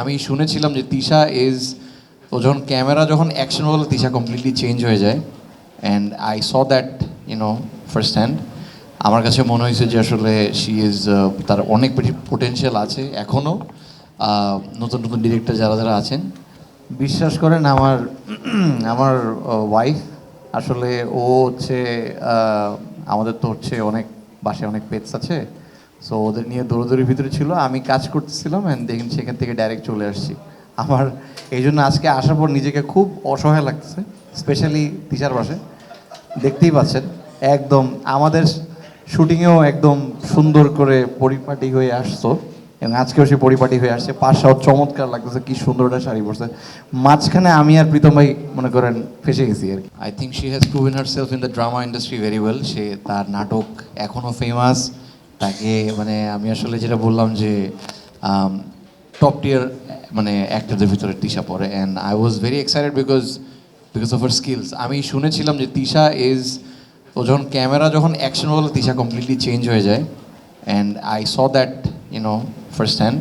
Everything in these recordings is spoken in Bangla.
আমি শুনেছিলাম যে তিশা ইজ ও যখন ক্যামেরা যখন অ্যাকশন বলে তিশা কমপ্লিটলি চেঞ্জ হয়ে যায়। And I saw that you know first hand আমার কাছে মনে হয়েছে যে আসলে শি ইজ তার অনেক বেশি পোটেনশিয়াল আছে এখনও নতুন নতুন ডিরেক্টর যারা যারা আছেন। বিশ্বাস করেন আমার আমার ওয়াইফ আসলে ও হচ্ছে আমাদের তো হচ্ছে অনেক, বাসায় অনেক পেটস আছে। সো ওদের নিয়ে দৌড়দৌড়ির ভিতরে ছিল, আমি কাজ করতেছিলাম অ্যান্ড দেখেন সেখান থেকে ডাইরেক্ট চলে আসছি। আমার এই জন্য আজকে আসার পর নিজেকে খুব অসহায় লাগতেছে স্পেশালি টিচার বাসে দেখতেই পাচ্ছেন, একদম আমাদের শুটিংয়েও একদম সুন্দর করে পরিপাটি হয়ে আসতো, এবং আজকেও সে পরিপাটি হয়ে আসছে। পাশাও চমৎকার লাগতেছে, কি সুন্দর একটা শাড়ি পরছে। মাঝখানে আমি আর প্রীতম ভাই, মনে করেন, ফেসে গেছি আর কি। I think she has proven herself in the drama industry very well সে তার নাটক এখনও ফেমাস তাকে মানে আমি আসলে যেটা বললাম যে টপ টিয়ার মানে অ্যাক্টরদের ভিতরে তিশা পড়ে। And I was very excited because because of her skills আমি শুনেছিলাম যে তিশা ইজ ও যখন ক্যামেরা যখন অ্যাকশন বলে তিশা কমপ্লিটলি চেঞ্জ হয়ে যায়। And I saw that you know first hand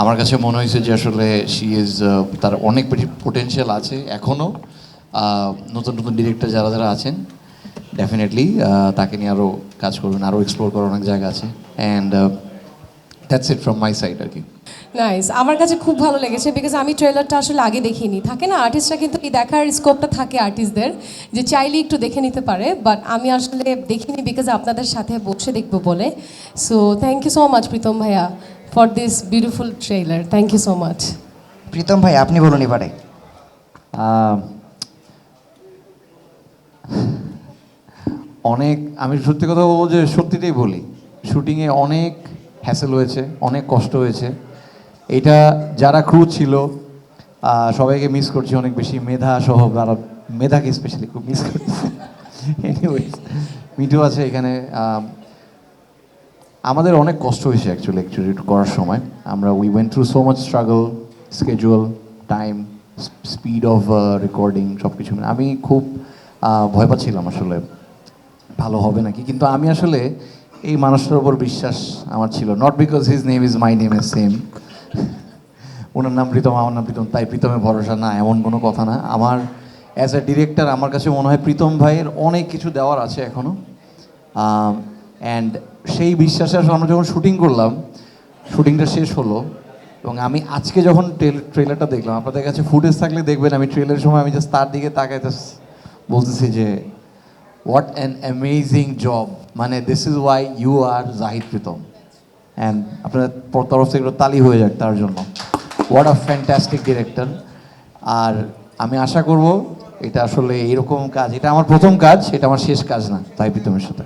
আমার কাছে মনে হয়েছে যে আসলে শি ইজ তার অনেক বেশি পোটেনশিয়াল আছে এখনও নতুন নতুন ডিরেক্টর যারা যারা আছেন ডেফিনেটলি তাকে নিয়ে আরও কাজ করবেন আরও এক্সপ্লোর করার অনেক জায়গা আছে। And that's it from my side আর কি নাইস আমার কাছে খুব ভালো লেগেছে বিকজ আমি ট্রেলারটা আসলে আগে দেখিনি। থাকে না আর্টিস্টরা কিন্তু এই দেখার স্কোপটা থাকে আর্টিস্টদের যে চাইলে একটু দেখে নিতে পারে বাট আমি আসলে দেখিনি বিকজ আপনাদের সাথে বসে দেখব বলে। So thank you so much Pritam ভাইয়া for this beautiful trailer thank you so much Pritam ভাই আপনি বলুন এবারে। অনেক, আমি সত্যি কথা বলব যে সত্যিটাই বলি, শুটিংয়ে অনেক হ্যাসেল হয়েছে, অনেক কষ্ট হয়েছে। এটা যারা ক্রু ছিল সবাইকে মিস করছি, অনেক বেশি মেধা সহ যারা মেধাকে স্পেশালি খুব মিস করছি। এনিওয়েজ মিঠু আছে এখানে আমাদের অনেক কষ্ট হয়েছে অ্যাকচুয়ালি অ্যাকচুয়ালি করার সময়। আমরা we went through so much struggle schedule time speed of recording সব কিছু আমি খুব ভয় পাচ্ছিলাম আসলে। ভালো হবে নাকি? কিন্তু আমি আসলে এই মানুষটার উপর বিশ্বাস আমার ছিল। Not because his name is my name is same ওনার নাম প্রীতম, আমার নাম প্রীতম, তাই প্রীতমে ভরসা না, এমন কোনো কথা না। আমার অ্যাজ এ ডিরেক্টর আমার কাছে মনে হয় প্রীতম ভাইয়ের অনেক কিছু দেওয়ার আছে এখনও অ্যান্ড সেই বিশ্বাসে আসলে আমরা যখন শুটিং করলাম শুটিংটা শেষ হলো, এবং আমি আজকে যখন ট্রেলারটা দেখলাম, আপনাদের কাছে ফুটেজ থাকলে দেখবেন, আমি ট্রেলারের সময় আমি জাস্ট তার দিকে তাকাই বলতেছি যে হোয়াট an amazing job. মানে this is why you are Zahid Pritam and আপনার তরফ থেকে তালি হয়ে যাক তার জন্য। হোয়াট আ ফ্যান্টাস্টিক ডিরেক্টর আর আমি আশা করব, এটা আসলে এরকম কাজ, এটা আমার প্রথম কাজ, এটা আমার শেষ কাজ না, তাই প্রীতমের সাথে।